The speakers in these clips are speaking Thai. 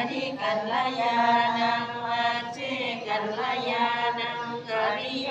สิอาดิกัลยาณังวัจเจกัลยาณังกริโย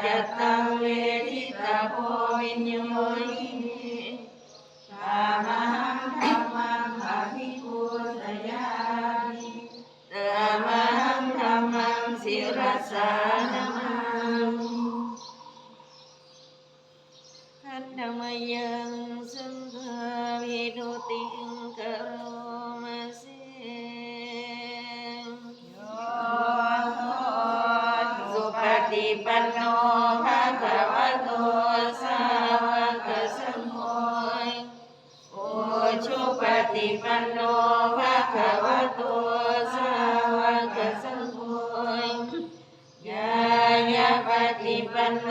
จตังเวทิตาโพวิญโย โนภะคะวะโตสาวกสังโฆโอชุปฏิปันโนภะคะวะโตสาวกสังโฆยายาปฏิปันโน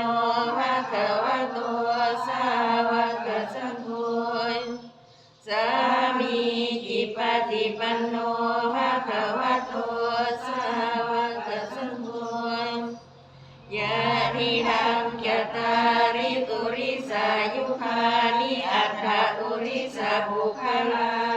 ภะคะวะโต ตาริปุริสายุคานิอัฏฐอุริสาบุคลา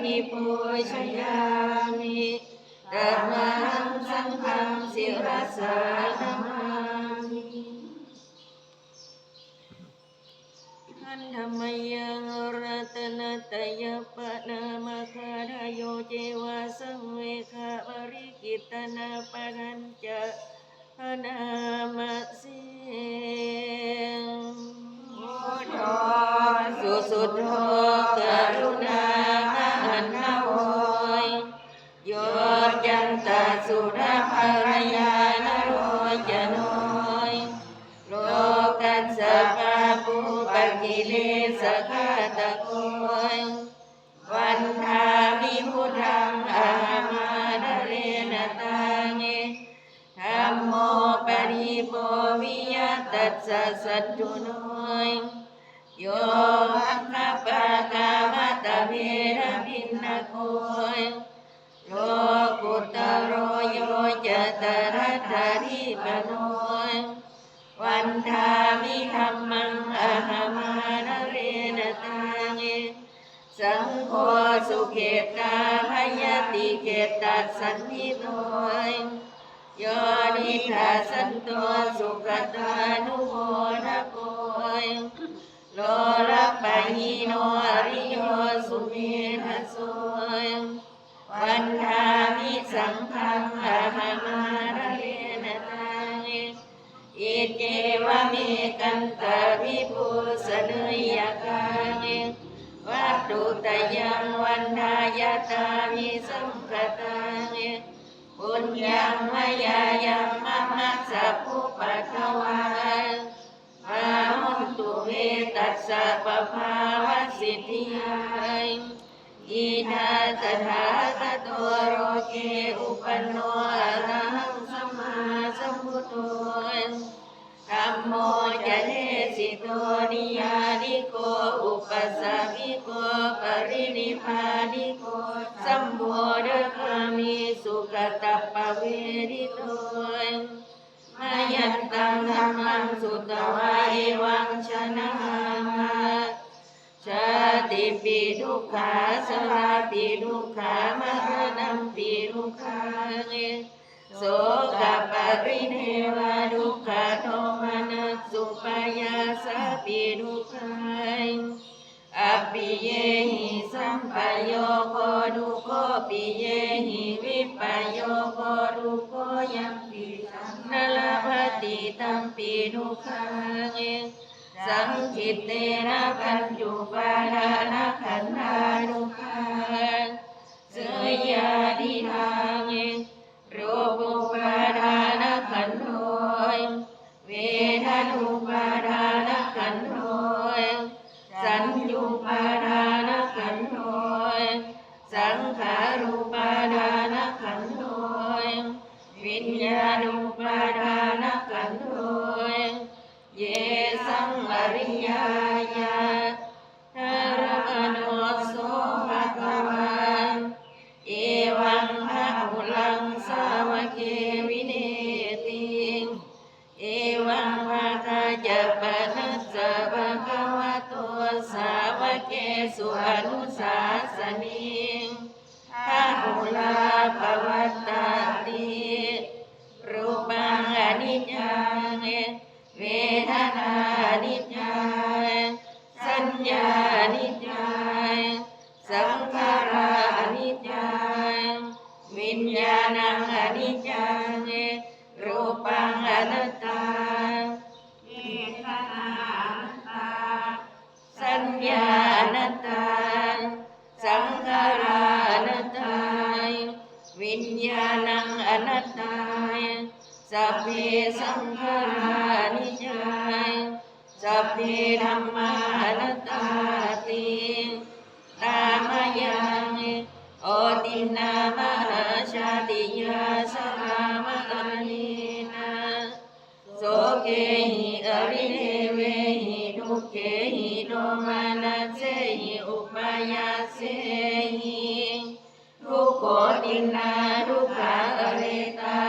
งอภิปูชยามิเตมหังสังฆังศิรสานามามิขันธมยังรัตนตยปะนามคาทาโยเจวาสังเวคาบริกิตนาปะกันจะนามเสียงพุทโธสุสุทโธกรุณา สุรภรยานโรจโนยโลกัสสะปะปุปกิเลสะฆาตโกยวันทามิพุทธังอามาดเลนตังเอธัมโมปริโภวิยตัสสัตตุโนยโยหังคัปะกามตะเวระพินนโกย ปโนวันทามิธรรมังอะหมานเรนตังเอสังโฆสุเขตาพยติเขตัสสันนิโนยโยนิทาสันโตสุขตานุโมนะโกยโลระปะหิโนอริโยสุเมนะโสยวันทามิสังฆังอ เจวะเมกันตาวิปุสเนยกังวัตถุตยังวันทายตามิสังคตังปุญญังมยายังมะมัสสะภุปัทวามาหุนตุเวตัสสะปะภาวะสิทธิยายอินาตถาคตโตโรเกอุปโนอะ ทุกขามรณะปีทุกขาเอโสกปริเทวะทุกขโทมานัสสุปายาสปีทุกขาอปิเยหิสัมปโยโคดุโคปิเยหิวิปโยโคดุโคยัมปิสังนลภติตัมปีทุกขังเอสังคิตเตนะปัญจุปาทานะขันธาทุขั เสยยดิทางเอรูปุปาทานะขันโทยเว คะจะปะนัสสะภะคะวะโตสาวกเกสุอนุสาสนิภะหุลาภวัตตาติรูปังอนิจจังเวทนานิจ สัญญาอนัตาสังขารานตตาวิญญาณังอนัตตาสัพเพสังขารานิจายสัพเพธรรมานัตตาติ เกหิโดมานาเสหิอุปายาเสหิทุโขตินาทุกขาอเรตา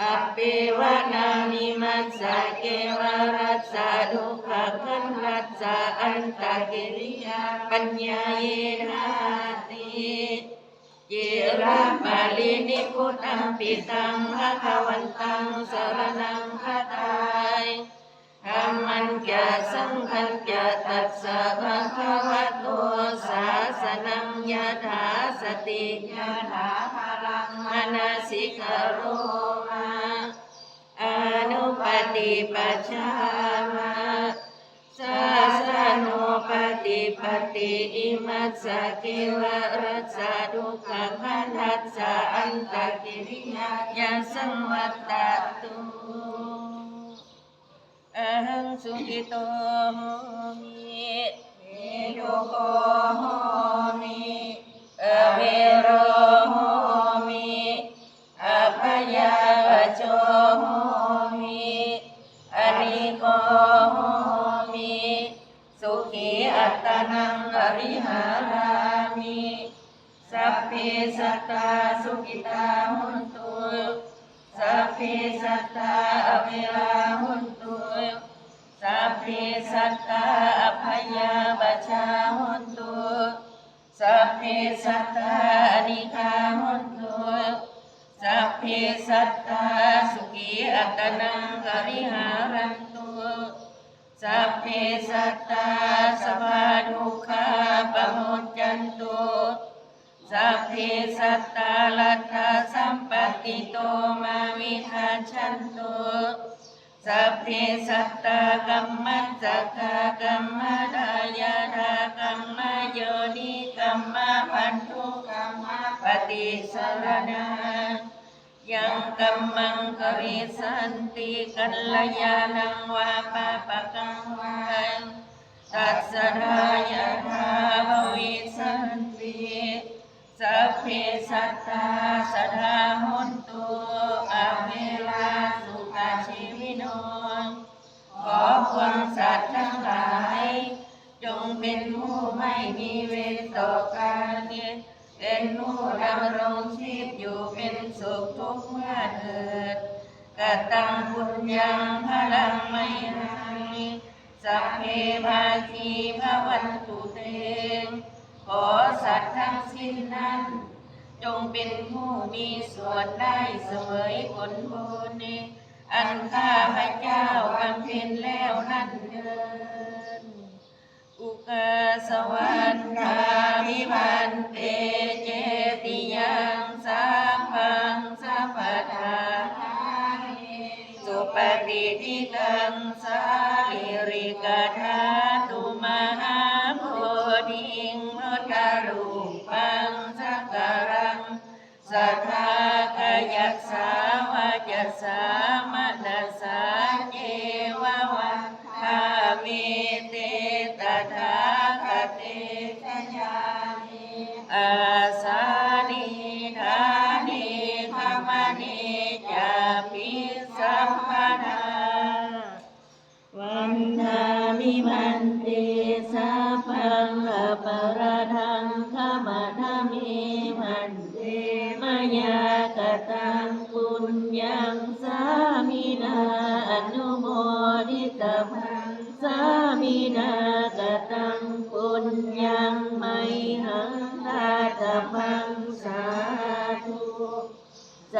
อัปเปวะนามิมัสสะเกวะรัสสะทุกขขันรัสสะอันตะกิริยาปัญญาเยนาติเยระปาลินิพุทธังปิตังภะคะวันตังสรนังคตาย ธรรมันจะสังฆันจะตัสสะภะคะวะโตสาสนังยะถาสติยะถาพลังมนาสิกโรมาอนุปฏิปัชฌามาสาสะโนปฏิปติอิมัสสะกวะรัสสะทุกขขันธัสสะอันตะกิริยายาสังวัตตุ อังสุขิโตหมิเมโยโก สัพเพสัตตาอนิคาหุนตุสัพเพสัตตาสุขีอัตตนังอริหารันตุสัพเพสัตตาสัพพะทุกขาปะโมจจันตุสัพเพสัตตาลัทธาสัมปติโตมาวิหาชันตุสัพเพสัตตากัมมัสสะกากัมมะดายาทากัมมะโยนิกัม อนุกัมมปฏิสรณายังกัมมังกริสันติกัลยาณังวาปะปะกังวาตัสสะทายาทาววิสันติสัพเพสัตตาสทาหุนตุอเวลาสุขชีวิโนขอความสัตว์ทั้งหลาย จงเป็นผู้ไม่มีเวรต่อกันเป็นผู้ดำรงชีพอยู่เป็นสุขทุกเมื่อเถิดกตังบุญยังพลังไม่หังสัพเพภาคีพระวันตุเตงขอสัตว์ทั้งสิ้นนั้น จงเป็นผู้มีส่วนได้เสวยผลบุญอันข้าพระเจ้าบำเพ็ญแล้วนั่นเดิน อุกาสวันคามิวันเตเจติยังสัพพังสัพพทาสุปฏิทิกังสาลิริกธาตุมหาโพธิงมุตตารูปังสักการังสัทธากายสาวาจสามนัสสา นิจาปิสัมปทาวันทามิมันเตสัพพังอปรทังขมาธามิมันเตมายากตังปุญญังสามินาอนุโมทิตพังสามินากตังปุญญังไมหังทาตพังสาธุ ส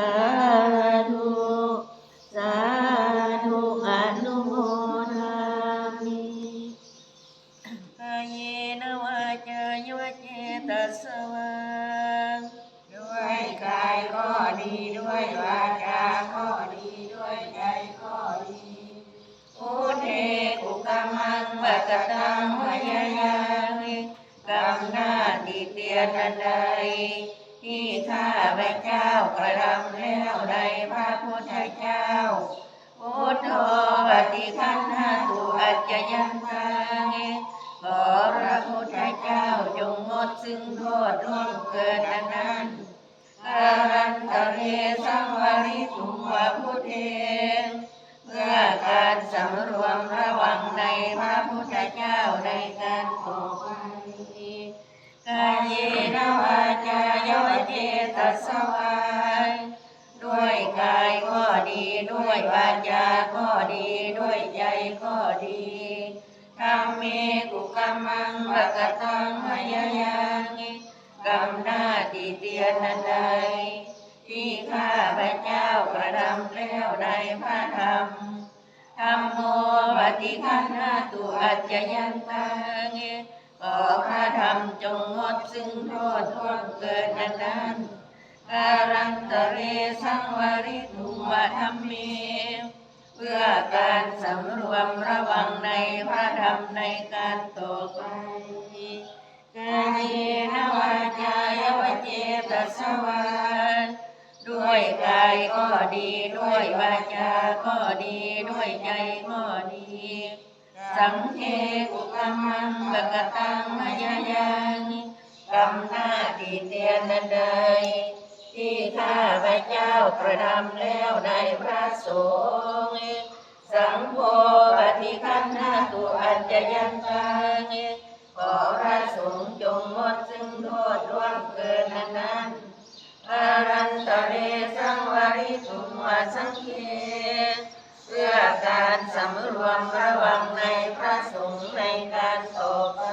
เจ้าพุทโธปฏิคันหาตุอัจยันตังขอพระพุทธเจ้าจงงดซึ่งโทษร่วงเกินอันนั้นการันตเรสังวาริตุงวะพุทเทเพื่อการสำรวมระวังในพระพุทธเจ้าในการต่อไปกายเยนวาจายวเจตัสวา ด้วยกายก็ดีด้วยวาจาก็ดีด้วยใจก็ดีธรรมเมกุกรรมังวกตังพยายังกรรมหน้าที่เตียนนันใดที่ข้าพระเจ้ากระทำแล้วในพระธรรมธรรมโมปฏิคันหาตุอัจจยันตังขอพระธรรมจงงดซึ่งโทษท่วงเกินนั้นนั้น การันตเรสังวริตุวะธรรมเมเพื่อการสำรวมระวังในพระธรรมในการต่อไปกายเยนวาจายวเจตัสวาด้วยกายก็ดีด้วยวาจาก็ดีด้วยใจก็ดี สังเทกุกรรมังบกตังมยายังกรรมหน้าที่เตียนนั้นใด ที่ข้าพระเจ้ากระทำแล้วในพระสงฆ์สังโฆปฏิคันหาตุอัจจยันตังขอพระสงฆ์จงงดซึ่งโทษร่วงเกินนั้นอารันตเรสังวาริสุงวาสังเคเพื่อการสำรวมระวังในพระสงฆ์ในการต่อไป